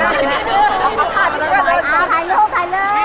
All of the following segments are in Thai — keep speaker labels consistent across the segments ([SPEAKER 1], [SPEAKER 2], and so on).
[SPEAKER 1] เอ
[SPEAKER 2] าถ่ายเลย
[SPEAKER 1] ถ่ายเลย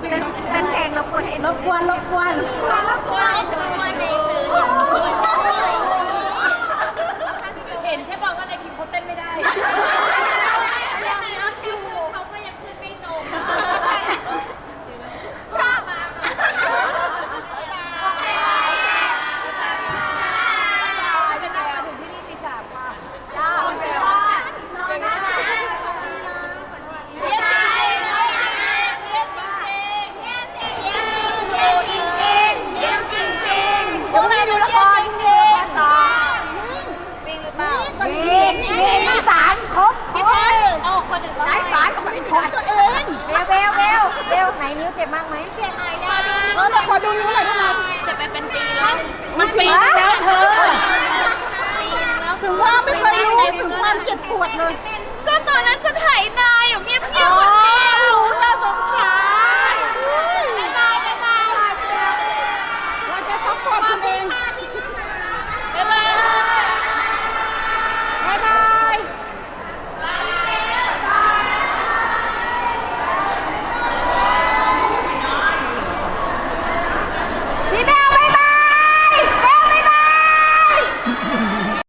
[SPEAKER 2] เป็นแข่งรบกวนรบ
[SPEAKER 1] กวนรบกวน
[SPEAKER 2] รบกวนรบกวนใน
[SPEAKER 1] ไหมเส
[SPEAKER 2] ียหายนะเออแต่ขอดูนิดหน่อยได้ไหมจะไปเป็นปีแล้วมันปีแล้วเธอแล้วถึงว่าไม่เคยรู้ถึงความเจ็บ
[SPEAKER 1] ปวดเลย
[SPEAKER 2] ก็ตอนนั้นฉันหายนายหรอเงียบเงียบ